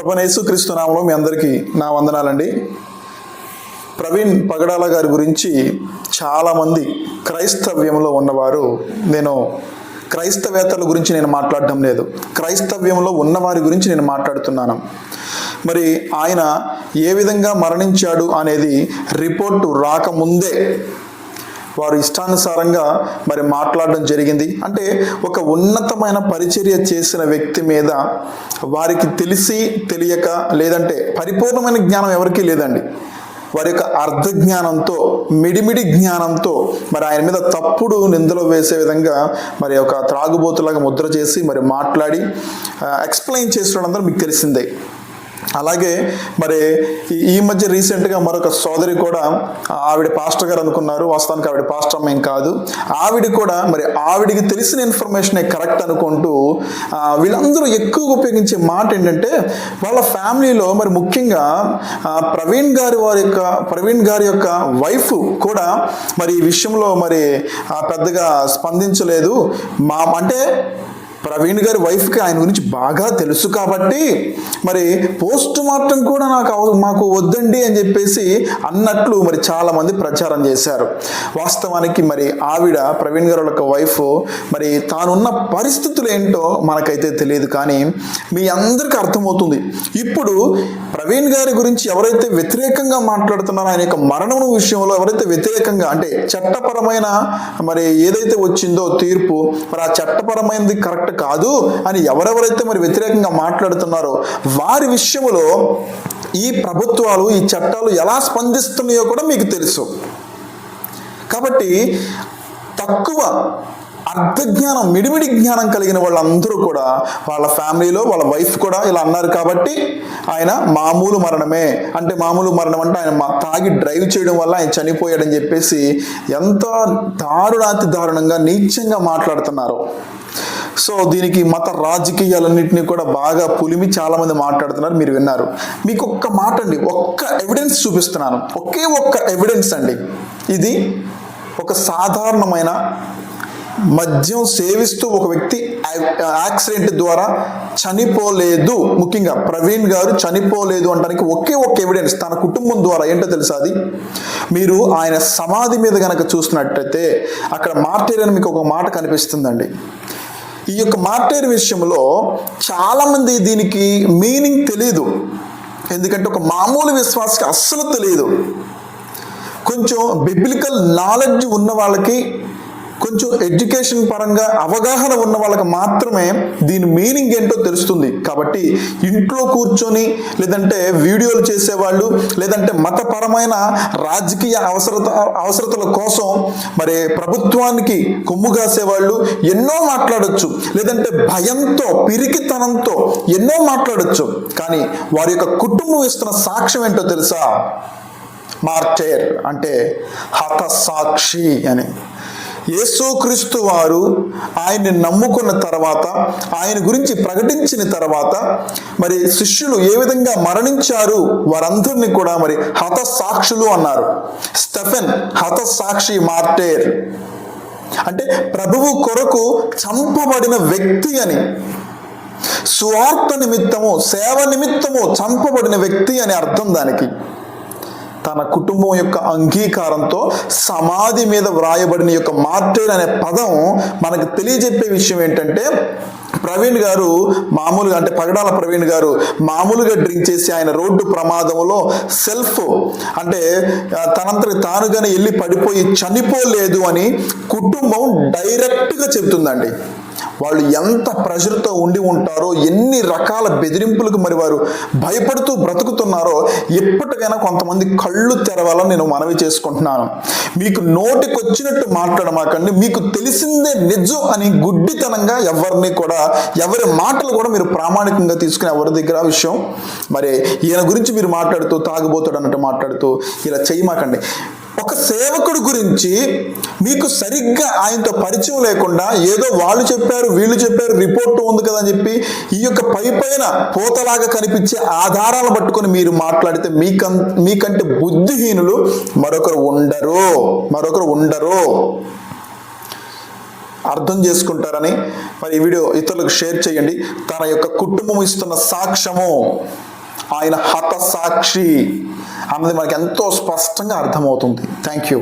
ప్రభనేసు క్రీస్తు నామంలో మీ అందరికీ నా వందనాలండి. ప్రవీణ్ పగడాల గారి గురించి చాలామంది క్రైస్తవ్యంలో ఉన్నవారు నేను క్రైస్తవేత్తల గురించి నేను మాట్లాడడం లేదు. క్రైస్తవ్యంలో ఉన్నవారి గురించి నేను మాట్లాడుతున్నాను. మరి ఆయన ఏ విధంగా మరణించాడు అనేది రిపోర్టు రాకముందే వారు ఇష్టానుసారంగా మరి మాట్లాడడం జరిగింది. అంటే ఒక ఉన్నతమైన పరిచర్య చేసిన వ్యక్తి మీద వారికి తెలిసి తెలియక లేదంటే పరిపూర్ణమైన జ్ఞానం ఎవరికీ లేదండి. వారి యొక్క అర్ధ జ్ఞానంతో మిడిమిడి జ్ఞానంతో మరి ఆయన మీద తప్పుడు నిందలు వేసే విధంగా మరి ఒక త్రాగుబోతులాగా ముద్ర చేసి మరి మాట్లాడి ఎక్స్ప్లెయిన్ చేస్తున్నందరూ మీకు తెలిసిందే. అలాగే మరి ఈ- ఈ మధ్య రీసెంట్గా మరొక సోదరి కూడా ఆవిడ పాస్టర్ గారు అనుకున్నారు. వాస్తవానికి ఆవిడ పాస్టర్ అమ్మ కాదు. ఆవిడ కూడా మరి ఆవిడికి తెలిసిన ఇన్ఫర్మేషనే కరెక్ట్ అనుకుంటూ వీళ్ళందరూ ఎక్కువగా ఉపయోగించే మాట ఏంటంటే వాళ్ళ ఫ్యామిలీలో మరి ముఖ్యంగా ప్రవీణ్ గారి వారి యొక్క ప్రవీణ్ గారి యొక్క వైఫ్ కూడా మరి ఈ విషయంలో మరి పెద్దగా స్పందించలేదు. మా అంటే ప్రవీణ్ గారి వైఫ్కి ఆయన గురించి బాగా తెలుసు కాబట్టి మరి పోస్ట్ మార్టం కూడా నాకు అవ- మాకు వద్దండి అని చెప్పేసి అన్నట్లు మరి చాలామంది ప్రచారం చేశారు. వాస్తవానికి మరి ఆవిడ ప్రవీణ్ గారి యొక్క వైఫ్ మరి తానున్న పరిస్థితులు ఏంటో మనకైతే తెలియదు కానీ మీ అందరికీ అర్థమవుతుంది. ఇప్పుడు ప్రవీణ్ గారి గురించి ఎవరైతే వ్యతిరేకంగా మాట్లాడుతున్నారో ఆయన యొక్క మరణం విషయంలో ఎవరైతే వ్యతిరేకంగా అంటే చట్టపరమైన మరి ఏదైతే వచ్చిందో తీర్పు మరి ఆ చట్టపరమైనది కరెక్ట్ కాదు అని ఎవరెవరైతే మరి వ్యతిరేకంగా మాట్లాడుతున్నారో వారి విషయంలో ఈ ప్రభుత్వాలు ఈ చట్టాలు ఎలా స్పందిస్తున్నాయో కూడా మీకు తెలుసు. కాబట్టి తక్కువ అర్ధజ్ఞానం మిడిమిడి జ్ఞానం కలిగిన వాళ్ళందరూ కూడా వాళ్ళ ఫ్యామిలీలో వాళ్ళ వైఫ్ కూడా ఇలా అన్నారు కాబట్టి ఆయన మామూలు మరణమే. అంటే మామూలు మరణం అంటే ఆయన మా- తాగి డ్రైవ్ చేయడం వల్ల ఆయన చనిపోయాడని చెప్పేసి ఎంత దారుణాతి దారుణంగా నీచంగా మాట్లాడుతున్నారు. సో దీనికి మత రాజకీయాలన్నింటినీ కూడా బాగా పులిమి చాలా మంది మాట్లాడుతున్నారు మీరు విన్నారు. మీకు ఒక్క మాట అండి ఒక్క ఎవిడెన్స్ చూపిస్తున్నాను. ఒకే ఒక్క ఎవిడెన్స్ అండి. ఇది ఒక సాధారణమైన మద్యం సేవిస్తూ ఒక వ్యక్తి యాక్సిడెంట్ ద్వారా చనిపోలేదు. ముఖ్యంగా ప్రవీణ్ గారు చనిపోలేదు అనడానికి ఒకే ఒక్క ఎవిడెన్స్ తన కుటుంబం ద్వారా ఏంటో తెలుసా అది? మీరు ఆయన సమాధి మీద కనుక చూసినట్టయితే అక్కడ మార్టీర్ అని మీకు ఒక మాట కనిపిస్తుందండి. ఈ యొక్క మార్టైర్ విషయంలో చాలామంది దీనికి మీనింగ్ తెలియదు ఎందుకంటే ఒక మామూలు విశ్వాసకి అస్సలు తెలియదు కొంచెం బిబ్లికల్ నాలెడ్జ్ ఉన్న వాళ్ళకి కొంచెం ఎడ్యుకేషన్ పరంగా అవగాహన ఉన్న వాళ్ళకి మాత్రమే దీని మీనింగ్ ఏంటో తెలుస్తుంది. కాబట్టి ఇంట్లో కూర్చొని లేదంటే వీడియోలు చేసేవాళ్ళు లేదంటే మతపరమైన రాజకీయ అవసరత అవసరతల కోసం మరి ప్రభుత్వానికి కొమ్ము కాసేవాళ్ళు ఎన్నో మాట్లాడచ్చు. లేదంటే భయంతో పిరికితనంతో ఎన్నో మాట్లాడొచ్చు. కానీ వారి యొక్క కుటుంబం ఇస్తున్న సాక్ష్యం ఏంటో తెలుసా? మార్టేర్ అంటే హతసాక్షి అని. యేసుక్రీస్తు వారు ఆయన్ని నమ్ముకున్న తర్వాత ఆయన గురించి ప్రకటించిన తర్వాత మరి శిష్యులు ఏ విధంగా మరణించారు? వారందరినీ కూడా మరి హతసాక్షులు అన్నారు. స్టెఫెన్ హతసాక్షి మార్టేర్. అంటే ప్రభువు కొరకు చంపబడిన వ్యక్తి అని. స్వార్థ నిమిత్తము సేవ నిమిత్తము చంపబడిన వ్యక్తి అని అర్థం దానికి. తన కుటుంబం యొక్క అంగీకారంతో సమాధి మీద వ్రాయబడిన యొక్క మార్టైర్ అనే పదం మనకు తెలియజెప్పే విషయం ఏంటంటే ప్రవీణ్ గారు మామూలుగా అంటే పగడాల ప్రవీణ్ గారు మామూలుగా డ్రింక్ చేసి ఆయన రోడ్డు ప్రమాదంలో సెల్ఫ్ అంటే తనంతటి తానుగానే వెళ్ళి పడిపోయి చనిపోలేదు అని కుటుంబం డైరెక్ట్గా చెబుతుందండి. వాళ్ళు ఎంత ప్రెషర్తో ఉండి ఉంటారో ఎన్ని రకాల బెదిరింపులకు మరి వారు భయపడుతూ బ్రతుకుతున్నారో ఎప్పటికైనా కొంతమంది కళ్ళు తెరవాలని నేను మనవి చేసుకుంటున్నాను. మీకు నోటికొచ్చినట్టు మాట్లాడమాకండి మీకు తెలిసిందే నిజం అని గుడ్డితనంగా ఎవరిని కూడా ఎవరి మాటలు కూడా మీరు ప్రామాణికంగా తీసుకుని ఎవరి దగ్గర విషయం? మరి ఈయన గురించి మీరు మాట్లాడుతూ తాగుబోతాడు అన్నట్టు మాట్లాడుతూ ఇలా చేయమాకండి. ఒక సేవకుడు గురించి మీకు సరిగ్గా ఆయనతో పరిచయం లేకుండా ఏదో వాళ్ళు చెప్పారు వీళ్ళు చెప్పారు రిపోర్ట్ ఉంది కదా అని చెప్పి ఈ యొక్క పై పైన పోతలాగా కనిపించే ఆధారాలు పట్టుకొని మీరు మాట్లాడితే మీకం మీకంటే బుద్ధిహీనులు మరొకరు ఉండరు మరొకరు ఉండరు. అర్థం చేసుకుంటారని మరి ఈ వీడియో ఇతరులకు షేర్ చేయండి. తన యొక్క కుటుంబం ఇస్తున్న సాక్ష్యము. ఆయన హతసాక్షి అన్నది మనకి ఎంతో స్పష్టంగా అర్థమవుతుంది. Thank you